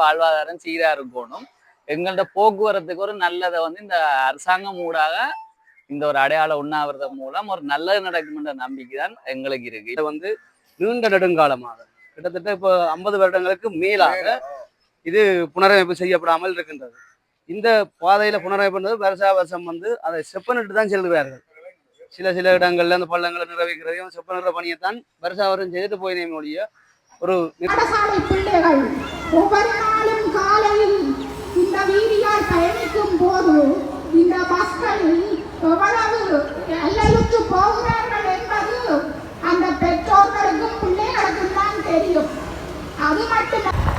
வாழ்வாதாரம் சீரா இருக்கணும் எங்கள்ட போக்குவரத்துக்கு ஒரு நல்லதை வந்து இந்த அரசாங்கம் ஊடாக இந்த ஒரு அடையாள உண்ணாவிரதம் மூலம் ஒரு நல்லது நடக்கும்ன்ற நம்பிக்கை தான் எங்களுக்கு இருக்கு. இதை வந்து நீண்ட நெடுங்காலமாக கிட்டத்தட்ட இப்போ ஐம்பது வருடங்களுக்கு மேலாக இது புனரமைப்பு செய்யப்படாமல் இருக்கின்றது. இந்த பாதையில புனரமைப்பு என்பது வருஷா வருஷம் வந்து அதை செப்பனிட்டு தான் செல்கிறார்கள். சில சில இடங்கள்ல அந்த பள்ளங்களை நிறைவேற்கிறதையும் செப்பனிடுற பணியைத்தான் வருஷா வருஷம் செய்துட்டு போயினே ஒழிய ஒரு பாடசாலை பிள்ளைகள் ஒவ்வொரு நாளும் காலையில் இந்த வீதியால் பயணிக்கும் போது இந்த பஸ்களில் எவ்வளவு எல்லைக்கு போகிறார்கள் என்பது அந்த பெற்றோர்களுக்கும் பிள்ளைகளுக்கும் தான் தெரியும். அது மட்டும்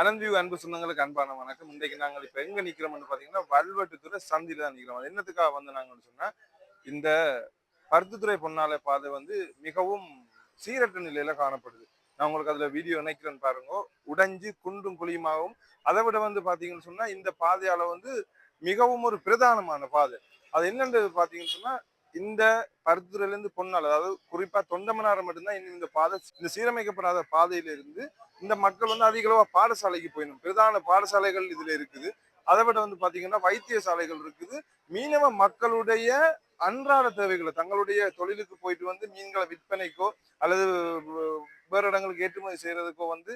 அனந்தியூ அன்பு சொந்தங்களுக்கு அன்பான வணக்கம். இன்றைக்கு நாங்கள் இப்ப எங்க நிக்கிறோம்னு பாத்தீங்கன்னா வல்வெட்டுத்துறை சந்தில தான் நிக்கிறோம். அது என்னத்துக்காக வந்து நாங்கன்னு சொன்னா இந்த பருத்துத்துறை பொன்னாலை பாதை வந்து மிகவும் சீரற்ற நிலையில காணப்படுது. நான் உங்களுக்கு அதுல வீடியோ இணைக்கிறேன்னு பாருங்க. உடைஞ்சு குண்டும் குழியுமாகவும் அதை விட வந்து பாத்தீங்கன்னு சொன்னா இந்த பாதையால வந்து மிகவும் ஒரு பிரதானமான பாதை. அது என்னன்றது பார்த்தீங்கன்னு சொன்னா இந்த பருத்தித்துறையில இருந்து பொன்னால் அதாவது குறிப்பா தொண்டமனாரம் மட்டும்தான் இன்னும் இந்த பாதை இந்த சீரமைக்கப்படாத பாதையில இருந்து இந்த மக்கள் வந்து அதிக அளவா பாடசாலைக்கு போயிடும் பிரதான பாடசாலைகள் இதுல இருக்குது. அதை விட வந்து பாத்தீங்கன்னா வைத்தியசாலைகள் இருக்குது. மீனவ மக்களுடைய அன்றாட தேவைகளை தங்களுடைய தொழிலுக்கு போயிட்டு வந்து மீன்களை விற்பனைக்கோ அல்லது வேறு இடங்களுக்கு ஏற்றுமதி செய்யறதுக்கோ வந்து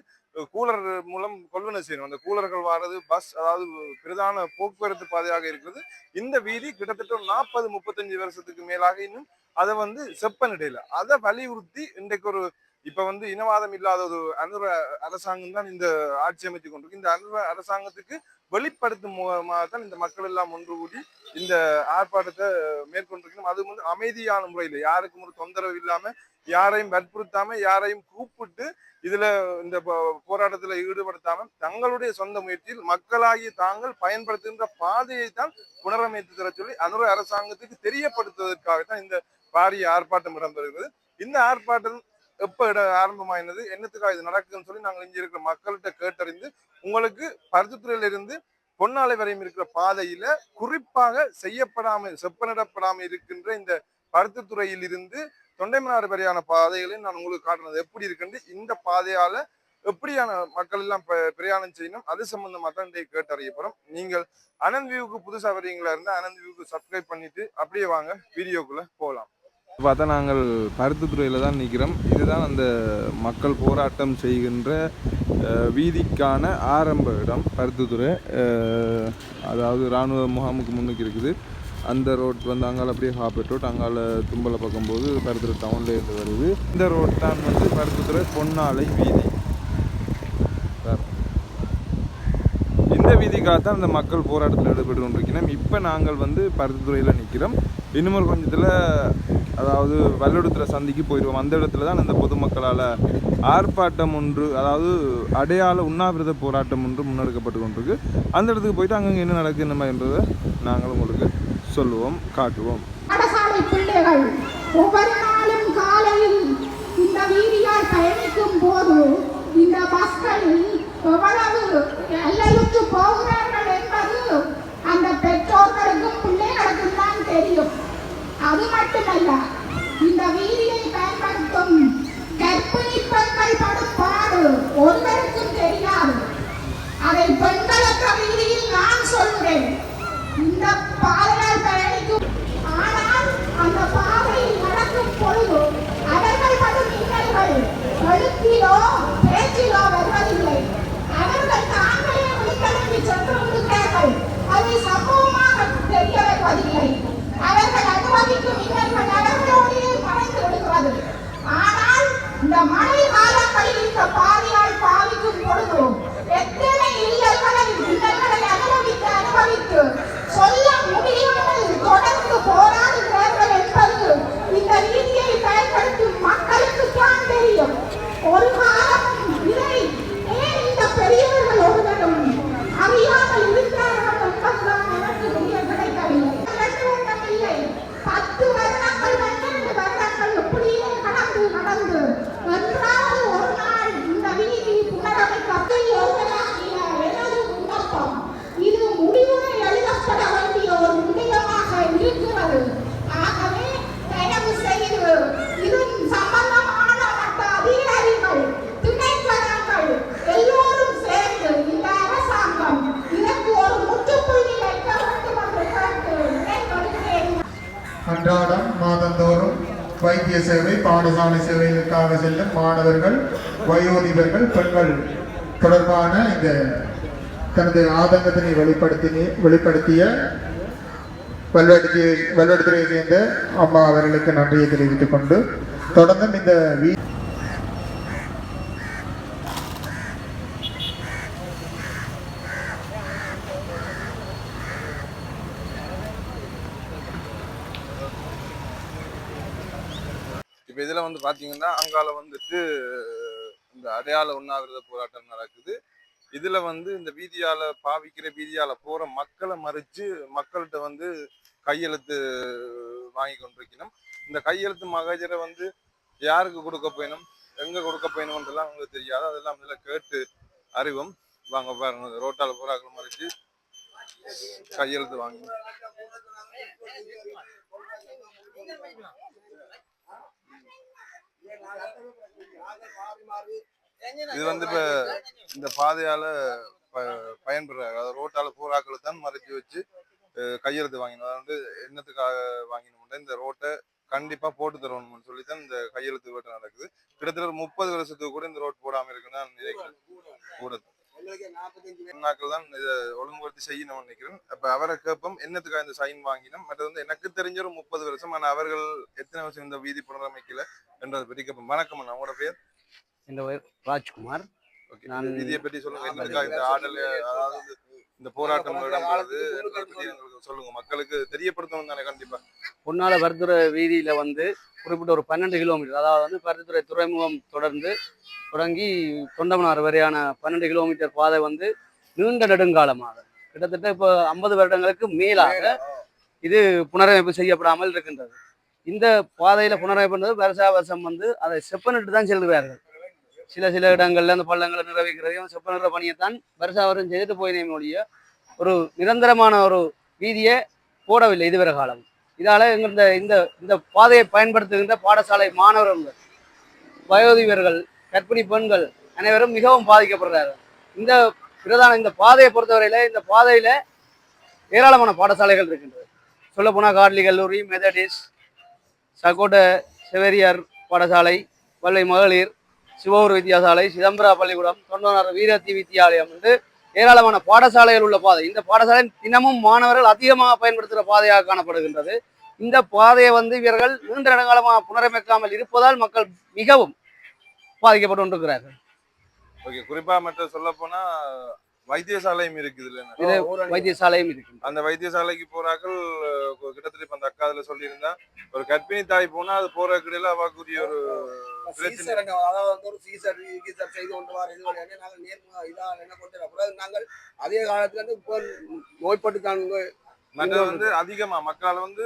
கூலர் மூலம் கொள்வனை செய்யணும். அந்த கூலர்கள் வர்றது பஸ் அதாவது பிரதான போக்குவரத்து பாதையாக இருக்கிறது. இந்த வீதி கிட்டத்தட்ட ஒரு நாற்பது முப்பத்தஞ்சு வருஷத்துக்கு மேலாக இன்னும் அதை வந்து செப்பனிடையில அதை வலியுறுத்தி இன்றைக்கு ஒரு இப்ப வந்து இனவாதம் இல்லாத ஒரு அனுர அரசாங்கம் தான் இந்த ஆட்சி அமைத்து கொண்டிருக்கு. இந்த அனுர அரசாங்கத்துக்கு வெளிப்படுத்தும் மூலமாக தான் இந்த மக்கள் எல்லாம் ஒன்று கூடி இந்த ஆர்ப்பாட்டத்தை மேற்கொண்டிருக்கணும். அது வந்து அமைதியான முறையில் யாருக்கும் ஒரு தொந்தரவு இல்லாம யாரையும் வற்புறுத்தாம யாரையும் கூப்பிட்டு இதுல இந்த போ- போராட்டத்துல ஈடுபடுத்தாம தங்களுடைய சொந்த முயற்சியில் மக்களாகிய தாங்கள் பயன்படுத்துகின்ற பாதையை தான் புனரமைத்து தர சொல்லி அனுர அரசாங்கத்துக்கு தெரியப்படுத்துவதற்காக தான் இந்த பாரிய ஆர்ப்பாட்டம் இடம்பெறுகிறது. இந்த ஆர்ப்பாட்டம் எப்போ இட ஆரம்பமாயினது என்னத்துக்காக இது நடக்குதுன்னு சொல்லி நாங்கள் இங்கே இருக்கிற மக்கள்கிட்ட கேட்டறிந்து உங்களுக்கு பருத்தித்துறையில இருந்து பொன்னாலை வரையும் இருக்கிற பாதையில குறிப்பாக செய்யப்படாமல் செப்பனிடப்படாமல் இருக்கின்ற இந்த பருத்தித்துறையில் இருந்து தொண்டைமனாறு வரையான பாதைகளையும் நான் உங்களுக்கு காட்டுறது எப்படி இருக்குன்னு இந்த பாதையால எப்படியான மக்கள் எல்லாம் பிரயாணம் செய்யணும் அது சம்பந்தமாக தான் இன்றைக்கு கேட்டறிய நீங்கள் அனந்த் வியூக்கு புதுசாக வரீங்களா இருந்தால் அனந்த் வியூக்கு சப்ஸ்கிரைப் பண்ணிட்டு அப்படியே வாங்க வீடியோக்குள்ள போகலாம். பார்த்தா நாங்கள் பருத்தித்துறையில் தான் நிற்கிறோம் இதுதான் அந்த மக்கள் போராட்டம் செய்கின்ற வீதிக்கான ஆரம்ப இடம் பருத்தித்துறை அதாவது இராணுவ முகாமுக்கு முன்னுக்கு இருக்குது. அந்த ரோட் வந்து அங்கால அப்படியே ஹாப்பட் ரோட் அங்கால தும்பலை பார்க்கும்போது பருத்துறை டவுன்ல இருந்து வருது. இந்த ரோட் தான் வந்து பருத்துத்துறை பொன்னாலை வீதி. இந்த வீதிக்காக தான் அந்த மக்கள் போராட்டத்தில் ஈடுபட்டு கொண்டிருக்கிறோம். இப்போ நாங்கள் வந்து பருத்தித்துறையில் நிற்கிறோம் இன்னும் ஒரு கொஞ்சத்தில் அதாவது வல்லெடுத்துற சந்திக்கு போயிடுவோம் அந்த இடத்துல தான் இந்த பொதுமக்களால் ஆர்ப்பாட்டம் ஒன்று அதாவது அடையாள உண்ணாவிரத போராட்டம் ஒன்று முன்னெடுக்கப்பட்டு கொண்டிருக்கு. அந்த இடத்துக்கு போயிட்டு அங்கங்கே என்ன நடக்குது நம்ம என்பதை நாங்கள் உங்களுக்கு சொல்லுவோம் காட்டுவோம். ஒவ்வொரு நாளும் காலையில் இந்த வீதியால் பயணிக்கும் போது இந்த பஸ்களில் எவ்வளவு எல்லையுற்று போகிறார்கள் என்பது அந்த பெற்றோர்களுக்கும் பிள்ளைகளுக்கும் தான் தெரியும் அது மட்டுமல்ல இந்த வீதியை பயன்படுத்தும் கற்பிணி பெண்கள் படும் பாடு ஒருவருக்கும் தெரியாது. அதை பெண்களுக்கு வீதியில் நான் சொல்கிறேன் இந்த பாதையால் பயணி சேவை பாடசாலை சேவைகளுக்காக செல்லும் மாணவர்கள் வயோதிபர்கள் பெண்கள் தொடர்பான இந்த தனது ஆதங்கத்தினை வெளிப்படுத்தி வெளிப்படுத்திய வல்வெடுத்தி வல்வெடுத்துறையை சேர்ந்த அம்மா அவர்களுக்கு நன்றியை தெரிவித்துக் கொண்டு தொடர்ந்தும் இந்த வீ இப்போ இதில் வந்து பார்த்தீங்கன்னா அங்கால வந்துட்டு இந்த அடையாள உண்ணாவிரத போராட்டம் நடக்குது. இதுல வந்து இந்த வீதியால பாவிக்கிற வீதியால போற மக்களை மறிச்சு மக்கள்கிட்ட வந்து கையெழுத்து வாங்கி கொண்டிருக்கணும். இந்த கையெழுத்து மகஜரை வந்து யாருக்கு கொடுக்க போயினும் எங்க கொடுக்க போயினும்ன்றலாம் உங்களுக்கு தெரியாது. அதெல்லாம் இதில் கேட்டு அறிவும். வாங்க பாருங்க ரோட்டால போறாக்கள் மறிச்சு கையெழுத்து வாங்கி இது வந்து இப்ப இந்த பாதையால ப- பயன்படுறாங்க. அதாவது ரோட்டால போராக்களை தான் மறைச்சு வச்சு கையெழுத்து வாங்கினோம். அது வந்து என்னத்துக்காக வாங்கினோம்னா இந்த ரோட்டை கண்டிப்பா போட்டு தரணும்னு சொல்லி தான் இந்த கையெழுத்து வேட்டை நடக்குது. கிட்டத்தட்ட முப்பது வருஷத்துக்கு கூட இந்த ரோட் போடாம இருக்குன்னு நான் நினைக்கிறேன். கூட நாட்கள் தான் இதை ஒழுங்குபடுத்தி செய்யணும்னு நினைக்கிறேன். அப்ப அவரை கேட்போம் என்னத்துக்காக இந்த சைன் வாங்கினோம்? மற்றது வந்து எனக்கு தெரிஞ்ச ஒரு முப்பது வருஷம் ஆனா அவர்கள் எத்தனை வருஷம் இந்த வீதி புனரமைக்கல என்றதை பற்றி கேட்போம். வணக்கம் அண்ணா உங்களோட பேர் என் பெயர் ராஜ்குமார். ஓகே நான் இந்த விதியை பற்றி சொல்லுங்க. இந்த ஆடல் அதாவது இந்த போராட்டம் சொல்லுங்க. மக்களுக்கு தெரியப்படுத்தணும் தானே கண்டிப்பா. பொன்னால பருத்துறை வீதியில வந்து குறிப்பிட்ட ஒரு பன்னெண்டு கிலோமீட்டர் அதாவது வந்து பருத்துறை துறைமுகம் தொடர்ந்து தொடங்கி தொண்டமனார் வரையான பன்னெண்டு கிலோமீட்டர் பாதை வந்து நீண்ட நெடுங்காலமாக கிட்டத்தட்ட இப்போ ஐம்பது வருடங்களுக்கு மேலாக இது புனரமைப்பு செய்யப்படாமல் இருக்கின்றது. இந்த பாதையில புனரமைப்பு பண்ணது வருஷா வருஷம் வந்து அதை செப்பனிட்டு தான் செல்கிறார்கள். சில சில இடங்கள்ல அந்த பள்ளங்களை நிறவைக்கிறதையும் செப்ப நிற பணியைத்தான் வருஷா வருஷம் செய்துட்டு போயினே ஒழிய ஒரு நிரந்தரமான ஒரு வீதியை போடவில்லை இதுவரை காலம். இதால இந்த இந்த இந்த பாதையை பயன்படுத்துகின்ற பாடசாலை மாணவர்கள் வயோதிபர்கள் கற்பிணி பெண்கள் அனைவரும் மிகவும் பாதிக்கப்படுறார்கள். இந்த பிரதான இந்த பாதையை பொறுத்தவரையில இந்த பாதையில ஏராளமான பாடசாலைகள் இருக்கின்றது. சொல்லப்போனால் காட்லி கல்லூரி மெதடிஸ் சகோட செவேரியார் பாடசாலை வல்லை மகளிர் சிவூர் வித்தியாசாலை சிதம்பரா பள்ளிக்கூடம் தொண்டனார் வீரத்தி வித்தியாலயம் என்று ஏராளமான பாடசாலைகள் உள்ள பாதை. இந்த பாடசாலை தினமும் மாணவர்கள் அதிகமாக பயன்படுத்துகிற பாதையாக காணப்படுகின்றது. இந்த பாதையை வந்து இவர்கள் நீண்ட நெடுங்காலமாக புனரமைக்காமல் இருப்பதால் மக்கள் மிகவும் பாதிக்கப்பட்டு கொண்டிருக்கிறார்கள். ஓகே குறிப்பா மற்ற சொல்ல போனால் வைத்தியசாலையும் இருக்குது வைத்தியசாலையும் இருக்கு. அந்த வைத்தியசாலைக்கு போறாக்கள் கிட்டத்தட்ட இப்ப அந்த அக்கா அதுல சொல்லியிருந்தா ஒரு கர்ப்பிணி தாய் போனா அது போற கிடையில அவாக்குரிய ஒரு பிரச்சனை. சீசர் என்ற- அதாவது வந்து ஒரு சீசர் கீசர் செய்து கொண்டு வர இது வழியாக நாங்கள் நேர்முக இதாக என்ன கொண்டு வர பிறகு நாங்கள் அதே காலத்துல இருந்து இப்போ நோய்பட்டு தான் மற்றது வந்து அதிகமா மக்களால் வந்து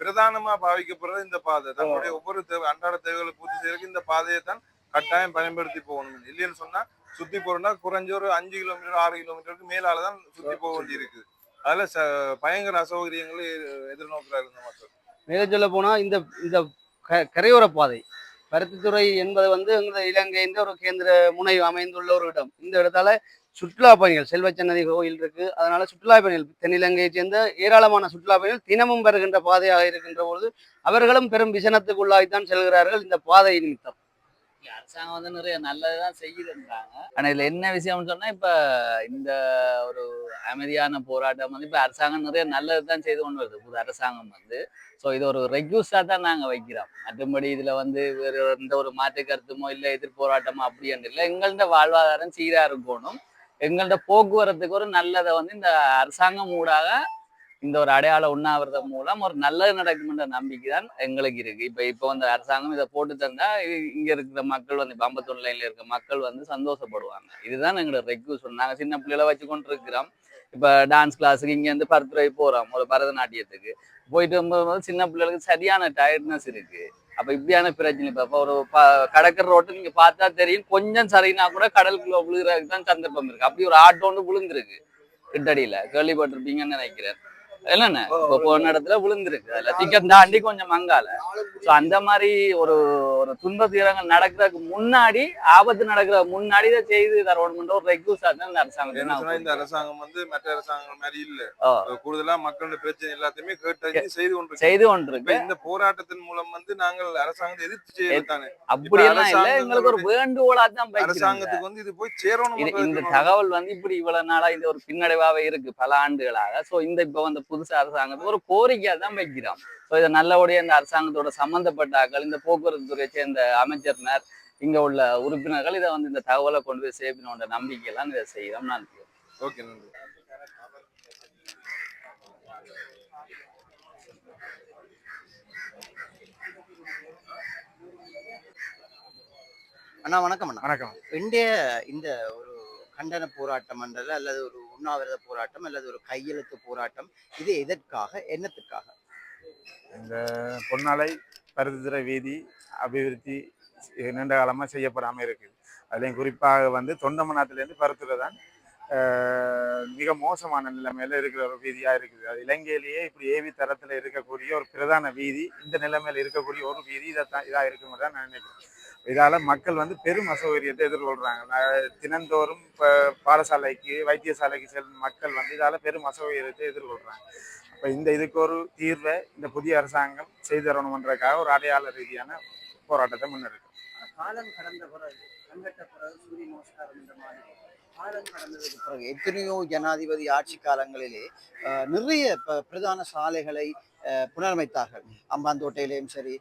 பிரதானமா பாவிக்கப்படுறது இந்த பாதை. தங்களுடைய ஒவ்வொரு தேவை அன்றாட தேவைகளை பூர்த்தி செய்யறதுக்கு இந்த பாதையை தான் கட்டாயம் பயன்படுத்தி போகணும். இல்லைன்னு சொன்னா சுத்தி போறோம்னா குறைஞ்ச ஒரு அஞ்சு கிலோமீட்டர் ஆறு கிலோமீட்டருக்கு மேலால தான் சுத்தி போக வேண்டி இருக்குது. அதுல ச பயங்கர அசௌகரியங்களை எதிர்நோக்கிறாரு இந்த மக்கள். மேலே சொல்ல போனால் இந்த இந்த க கரையோர பாதை பருத்தித்துறை என்பது வந்து இலங்கையின் ஒரு கேந்திர முனை அமைந்துள்ள ஒரு இடம். இந்த இடத்தால சுற்றுலா பயணிகள் செல்வச்சன்னதி கோயில் இருக்கு. அதனால சுற்றுலா பயணிகள் தென்னிலங்கையை சேர்ந்த ஏராளமான சுற்றுலா பயணிகள் தினமும் வருகின்ற பாதையாக இருக்கின்ற பொழுது அவர்களும் பெரும் விசனத்துக்குள்ளாய்த்தான் செல்கிறார்கள் இந்த பாதை நிமித்தம். அரசாங்கம் வந்து நிறைய நல்லதுதான் செய்யுதுன்றாங்க. ஆனா இதுல என்ன விஷயம்னு சொன்னா இப்ப இந்த ஒரு அமைதியான போராட்டம் வந்து இப்ப அரசாங்கம் நிறைய நல்லதுதான் செய்து கொண்டு வருது. புது அரசாங்கம் வந்து. ஸோ இது ஒரு ரெக்யூஸா தான் நாங்க வைக்கிறோம். மற்றபடி இதுல வந்து வேற எந்த ஒரு மாற்று கருத்துமோ இல்ல எதிர் போராட்டமோ அப்படி இல்லை. எங்கள்ட வாழ்வாதாரம் சீரா இருக்கணும். எங்கள்ட போக்குவரத்துக்கு ஒரு நல்லதை வந்து இந்த அரசாங்கம் ஊடாக இந்த ஒரு அடையாள உண்ணாவிரதம் மூலம் ஒரு நல்லது நடக்கும்ன்ற நம்பிக்கை தான் எங்களுக்கு இருக்கு. இப்ப இப்ப வந்து அரசாங்கம் இதை போட்டு தந்தா இ- இங்க இருக்கிற மக்கள் வந்து இப்ப லைன்ல இருக்க மக்கள் வந்து சந்தோஷப்படுவாங்க. இதுதான் எங்களோட ரெக்யூஸ் நாங்க சின்ன பிள்ளைகளை வச்சு கொண்டு இருக்கிறோம் இப்ப டான்ஸ் கிளாஸுக்கு இங்க இருந்து பருத்துறை போறோம் ஒரு பரதநாட்டியத்துக்கு. போயிட்டு வரும்போது சின்ன பிள்ளைகளுக்கு சரியான டயர்ட்னஸ் இருக்கு. அப்ப இப்படியான பிரச்சனை. இப்ப ஒரு கடற்கரை ரோட்டு நீங்க பார்த்தா தெரியும் கொஞ்சம் சரினா கூட கடலுக்குள்ள விழுகிறதுக்கு தான் சந்தர்ப்பம் இருக்கு. அப்படி ஒரு ஆட்டோன்னு விழுந்திருக்கு. கிட்டடியில கேள்விப்பட்டிருப்பீங்கன்னு நினைக்கிறேன். இல்லண்ணே இப்போ போன இடத்துல விழுந்திருக்கு. அதுல டிக்கெட் தாண்டி கொஞ்சம் மங்கால. ஸோ அந்த மாதிரி ஒரு ஒரு துன்ப துயரங்கள் நடக்கிறதுக்கு முன்னாடி ஆபத்து நடக்கிற முன்னாடி இதை செய்து தரணும்ன்ற ஒரு ரெக்யூஸா தான் இந்த சொன்னா இந்த அரசாங்கம் வந்து மற்ற அரசாங்கம் மாதிரி இல்ல. கூடுதலா மக்களோட பிரச்சனை எல்லாத்தையுமே கேட்டு செய்து கொண்டு செய்து கொண்டு இப்ப இந்த போராட்டத்தின் மூலம் வந்து நாங்கள் அரசாங்கத்தை எதிர்த்து செய்யத்தானே அப்படியெல்லாம் இல்ல. எங்களுக்கு ஒரு வேண்டுகோளா தான். அரசாங்கத்துக்கு வந்து இது போய் சேரணும் இந்த. தகவல் வந்து இப்படி இவ்வளவு நாளா இது ஒரு பின்னடைவாவே இருக்கு பல ஆண்டுகளாக. சோ இந்த இப்ப வந்து புதுசு அரசாங்கத்துக்கு ஒரு கோரிக்கையா தான் வைக்கிறோம். சோ இதை நல்லபடியா இந்த அரசாங்கத்தோட சம்பந்தப்பட்ட ஆட்கள் இந்த போக்குவரத்து துறையை சேர்ந்த அமைச்சர்னர் இங்க உள்ள உறுப்பினர்கள் இதை வந்து இந்த தகவலை கொண்டு போய் சேர்க்கணுன்ற நம்பிக்கையெல்லாம் இதை செய்யறோம். நான் ஓகே நன்றி. அண்ணா வணக்கம் அண்ணா. வணக்கம். இந்திய இந்த ஒரு கண்டன போராட்டம் என்றது அல்லது ஒரு உண்ணாவிரத போராட்டம் அல்லது ஒரு கையெழுத்து போராட்டம் இது எதற்காக என்னத்துக்காக? இந்த பொன்னாலை பருத்தித்துறை வீதி அபிவிருத்தி நீண்ட காலமாக செய்யப்படாமல் இருக்குது அதுலேயும் குறிப்பாக வந்து தொண்டமனாத்துலேருந்து பருத்துறை தான் ஆஹ், மிக மோசமான நிலைமையில இருக்கிற ஒரு வீதியாக இருக்குது. அது இலங்கையிலேயே இப்படி ஏவி தரத்தில் இருக்கக்கூடிய ஒரு பிரதான வீதி இந்த நிலைமையில இருக்கக்கூடிய ஒரு வீதி இதை தான் இதாக இருக்குன்னு தான் நான் நினைக்கிறேன். இதால் மக்கள் வந்து பெரும் அசௌகரியத்தை எதிர்கொள்கிறாங்க தினந்தோறும் இப்போ பாடசாலைக்கு வைத்தியசாலைக்கு செல்லும் மக்கள் வந்து இதால் பெரும் அசௌகரியத்தை எதிர்கொள்கிறாங்க அப்போ இந்த இதுக்கு ஒரு தீர்வை இந்த புதிய அரசாங்கம் செய்து தரணுன்றதுக்காக ஒரு அடையாள ரீதியான போராட்டத்தை முன்னெடுக்கும். காலம் கடந்த பிறகு கண்கட்ட பிறகு சூரிய நமஸ்காரம் இந்த மாதிரி எத்தனையோ ஜனாதிபதி ஆட்சி காலங்களிலே நிறைய பிரதான சாலைகளை அஹ், புனரமைத்தார்கள். அம்பாந்தோட்டையிலேயும் சரி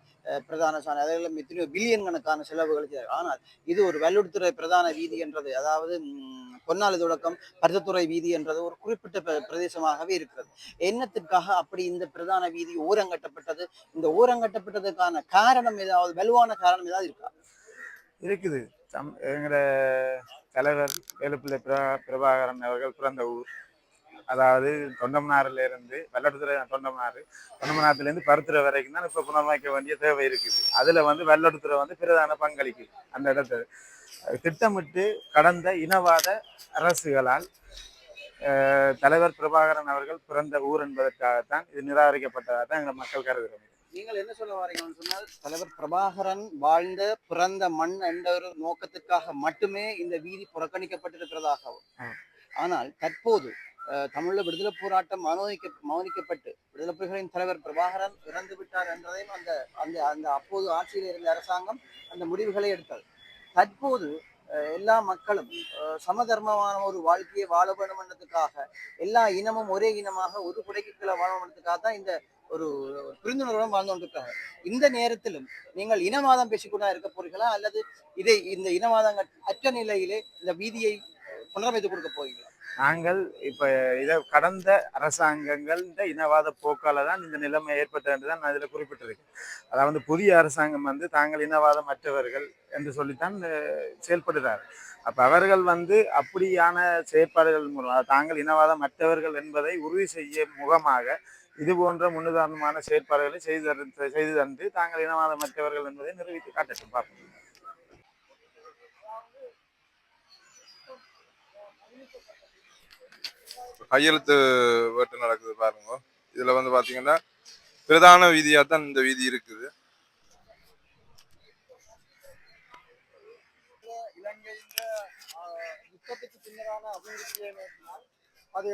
பிரதான சாலை அதெல்லாம் எத்தனையோ பில்லியன் கணக்கான செலவுகள் செய்தார்கள். ஆனால் இது ஒரு வல்லுறுத்துறை பிரதான வீதி என்றது அதாவது ம், பொன்னாலை தொடக்கம் பருத்தத்துறை வீதி என்றது ஒரு குறிப்பிட்ட பிர- பிரதேசமாகவே இருக்கிறது. என்னத்திற்காக அப்படி இந்த பிரதான வீதி ஓரங்கட்டப்பட்டது இந்த ஓரங்கட்டப்பட்டதுக்கான காரணம் ஏதாவது வலுவான காரணம் ஏதாவது இருக்கா? இருக்குது. தம் எங்களோட தலைவர் வேலுப்பிள்ளை பிரபா பிரபாகரன் அவர்கள் பிறந்த ஊர். அதாவது தொண்டமனாரிலிருந்து வெள்ளடுத்துறை தொண்டமனாறு தொண்டமனாரத்துலேருந்து பருத்துறை வரைக்கும் தான் இப்போ புனரமைக்க வேண்டிய தேவை இருக்குது. அதில் வந்து வெள்ளடுத்துறை வந்து பிரதான பங்களிப்பு அந்த இடத்துல. திட்டமிட்டு கடந்த இனவாத அரசுகளால் தலைவர் பிரபாகரன் அவர்கள் பிறந்த ஊர் என்பதற்காகத்தான் இது நிராகரிக்கப்பட்டதாக தான் எங்கள் மக்கள் கருதுகிறோம். நீங்கள் என்ன சொல்ல வரீங்கன்னு சொன்னால் தலைவர் பிரபாகரன் வாழ்ந்த பிறந்த மண் என்ற ஒரு நோக்கத்திற்காக மட்டுமே இந்த வீதி புறக்கணிக்கப்பட்டிருக்கிறதாகவும். ஆனால் தற்போது அஹ், தமிழீழ விடுதலை போராட்டம் மௌனிக்க மௌனிக்கப்பட்டு விடுதலை புலிகளின் தலைவர் பிரபாகரன் இறந்து விட்டார் என்றதையும் அந்த அந்த அந்த அப்போது ஆட்சியில் இருந்த அரசாங்கம் அந்த முடிவுகளை எடுத்தது தற்போது எல்லா மக்களும் அஹ், சமதர்மமான ஒரு வாழ்க்கையை வாழ வேண்டும் எல்லா இனமும் ஒரே இனமாக ஒரு குடைக்கு கீழே வாழ வேண்டும்ன்றதுக்காக தான் இந்த ஒரு புரிந்துணர்வுடன் வாழ்ந்து கொண்டிருக்காங்க இந்த நேரத்திலும் நீங்கள் இனவாதம் பேசிக்கொண்டா இருக்க போறீங்களா அல்லது இதை இந்த இனவாதங்கள் அற்ற நிலையிலே இந்த வீதியை புனரமைத்து கொடுக்க போகிறீங்களா நாங்கள் இப்ப இதை கடந்த அரசாங்கங்கள் இந்த இனவாத போக்கால தான் இந்த நிலைமை ஏற்பட்டது தான் அதில் குறிப்பிட்டிருக்கு அதாவது புதிய அரசாங்கம் வந்து தாங்கள் இனவாதமற்றவர்கள் என்று சொல்லித்தான் செயல்படுகிறார். அப்ப அவர்கள் வந்து அப்படியான செயற்பாடுகள் மூலம் தாங்கள் இனவாதம் மற்றவர்கள் என்பதை உறுதி செய்ய முகமாக இது போன்ற முன்னுதாரணமான செயற்பாடுகளை செய்து செய்து தந்து தாங்கள் இனவாதமற்றவர்கள் என்பதை நிரூபித்து காட்டட்டும். பார்ப்போம். கையெழுத்து வேட்டு நடக்குது பாருங்க. இதுல வந்து பாத்தீங்கன்னா பிரதான வீதியா தான் இந்த வீதி இருக்குது. யுத்தத்துக்கு அது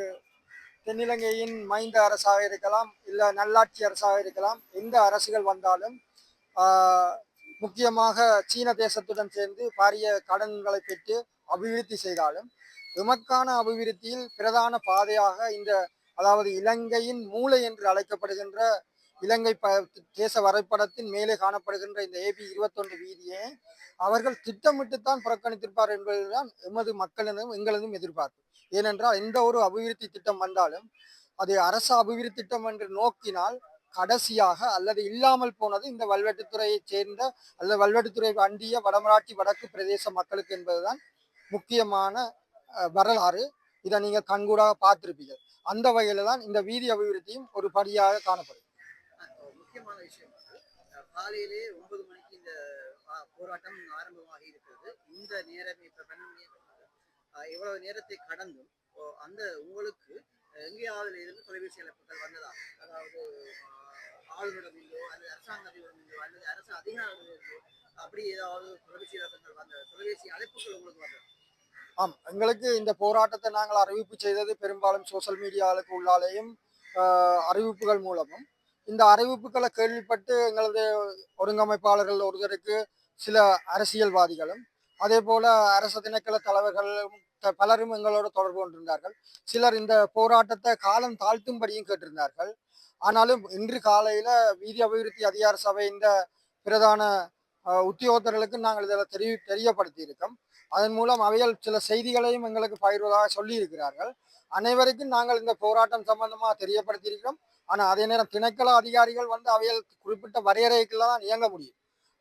தென்னிலங்கையின் மைந்த அரசாக இருக்கலாம் இல்லை நல்லாட்சி அரசாக இருக்கலாம் எந்த அரசுகள் வந்தாலும் முக்கியமாக சீன தேசத்துடன் சேர்ந்து பாரிய கடன்களை பெற்று அபிவிருத்தி செய்தாலும் எமக்கான அபிவிருத்தியில் பிரதான பாதையாக இந்த அதாவது இலங்கையின் மூளை என்று அழைக்கப்படுகின்ற இலங்கை ப தேச வரைபடத்தின் மேலே காணப்படுகின்ற இந்த ஏபி இருபத்தொன்று வீதியை அவர்கள் திட்டமிட்டுத்தான் புறக்கணித்திருப்பார் என்பதுதான் எமது மக்களிடம் எங்களதும் எதிர்பார்ப்பு. ஏனென்றால் எந்த ஒரு அபிவிருத்தி திட்டம் வந்தாலும் அது அரசு அபிவிருத்தி திட்டம் என்று நோக்கினால் கடைசியாக அல்லது இல்லாமல் போனது இந்த வல்வெட்டுத்துறையைச் சேர்ந்த அல்லது வல்வெட்டுத்துறை அண்டிய வடமராட்சி வடக்கு பிரதேச மக்களுக்கு என்பதுதான் முக்கியமான வரலாறு. இதை நீங்கள் கண்கூடாக பார்த்துருப்பீங்க அந்த வகையில தான் இந்த வீதி அபிவிருத்தியும் ஒரு படியாக காணப்படும். முக்கியமான விஷயம் வந்து காலையிலே ஒன்பது மணிக்கு இந்த போராட்டம் ஆரம்பமாகி இருக்கிறது. இந்த நேரம் இப்ப இவ்வளவு நேரத்தை கடந்தும் ஓ, அந்த உங்களுக்கு எங்கேயாவது இருந்து தொலைபேசி அழைப்புகள் வந்ததா? அதாவது ஆஹ், ஆளுநரிடமில்லோ அல்லது அரசாங்க அதிபரிடமில்லோ அல்லது அரசு அதிகாரிகளிடமில்லோ அப்படி ஏதாவது தொலைபேசி இலக்கங்கள் வந்த தொலைபேசி அழைப்புகள் உங்களுக்கு வந்தது? ஆம் எங்களுக்கு இந்த போராட்டத்தை நாங்கள் அறிவிப்பு செய்தது பெரும்பாலும் சோஷியல் மீடியாவுக்கு உள்ளாலேயும் அறிவிப்புகள் மூலமும். இந்த அறிவிப்புகளை கேள்விப்பட்டு எங்களது ஒருங்கமைப்பாளர்கள் ஒருத்தருக்கு சில அரசியல்வாதிகளும் அதே போல அரசு திணைக்கள தலைவர்களும் த- பலரும் எங்களோட தொடர்பு கொண்டிருந்தார்கள். சிலர் இந்த போராட்டத்தை காலம் தாழ்த்தும்படியும் கேட்டிருந்தார்கள். ஆனாலும் இன்று காலையில வீதி அபிவிருத்தி அதிகார சபை இந்த பிரதான உத்தியோகத்தர்களுக்கு நாங்கள் இதில் தெரிய தெரியப்படுத்தி இருக்கோம் அதன் மூலம் அவைகள் சில செய்திகளையும் எங்களுக்கு பகிர்வதாக சொல்லியிருக்கிறார்கள். அனைவருக்கும் நாங்கள் இந்த போராட்டம் சம்பந்தமாக தெரியப்படுத்தியிருக்கிறோம். ஆனால் அதே நேரம் திணைக்கள அதிகாரிகள் வந்து அவைகள் குறிப்பிட்ட வரையறைக்குள்ள தான் இயங்க முடியும்.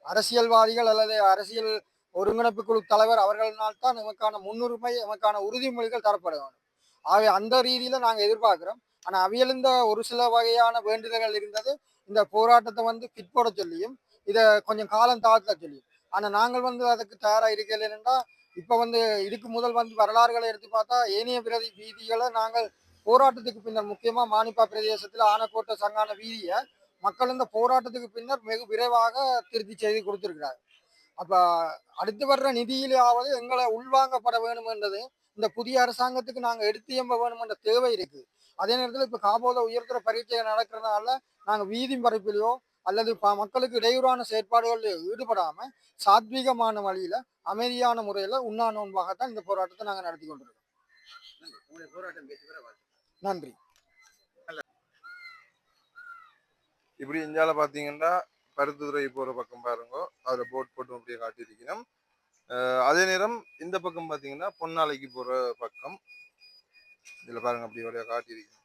அரசியல்வாதிகள் அல்லது அரசியல் ஒருங்கிணைப்பு குழு தலைவர் அவர்களால் தான் நமக்கான முன்னுரிமை நமக்கான உறுதிமொழிகள் தரப்பட வேண்டும். ஆகவே அந்த ரீதியில் நாங்கள் எதிர்பார்க்கிறோம். ஆனால் அவையில் இந்த ஒரு சில வகையான வேண்டுதல்கள் இருந்தது. இந்த போராட்டத்தை வந்து பிற்போட சொல்லியும் இதை கொஞ்சம் காலம் தாழ்த்த சொல்லியும். ஆனால் நாங்கள் வந்து அதுக்கு தயாராக இருக்கல என்றால் இப்போ வந்து இதுக்கு முதல் வந்து வரலாறுகளை எடுத்து பார்த்தா ஏனைய பிரதி வீதிகளை நாங்கள் போராட்டத்துக்கு பின்னர் முக்கியமாக மானிப்பா பிரதேசத்தில் ஆனக்கோட்டை சங்கான வீதியை மக்கள் இந்த போராட்டத்துக்கு பின்னர் வெகு விரைவாக திருத்தி செய்து கொடுத்திருக்கிறார். அப்போ அடுத்து வர்ற நிதியிலாவது எங்களை உள்வாங்கப்பட வேணுமென்றது என்றது இந்த புதிய அரசாங்கத்துக்கு நாங்கள் எடுத்து எம்ப வேணும் என்ற தேவை இருக்குது அதே நேரத்தில் இப்போ காபோத உயர்த்துற பரீட்சை நடக்கிறதுனால நாங்கள் வீதி பரப்பிலையோ அல்லது ப- மக்களுக்கு இடையூறான செயற்பாடுகளில் ஈடுபடாம சாத்வீகமான வழியில அமைதியான முறையில உண்ணா நோன்பாகத்தான் இந்த போராட்டத்தை நாங்க நடத்தி கொண்டிருக்கோம். நன்றி. இப்படி இந்தியாவில் பார்த்தீங்கன்னா பருத்துத்துறை போகிற பக்கம் பாருங்க. அதில் போட் போட்டு அப்படியே காட்டியிருக்கணும். அஹ் அதே நேரம் இந்த பக்கம் பார்த்தீங்கன்னா பொன்னாலைக்கு போகிற பக்கம். இதில் பாருங்க அப்படி வழியாக காட்டியிருக்கணும்.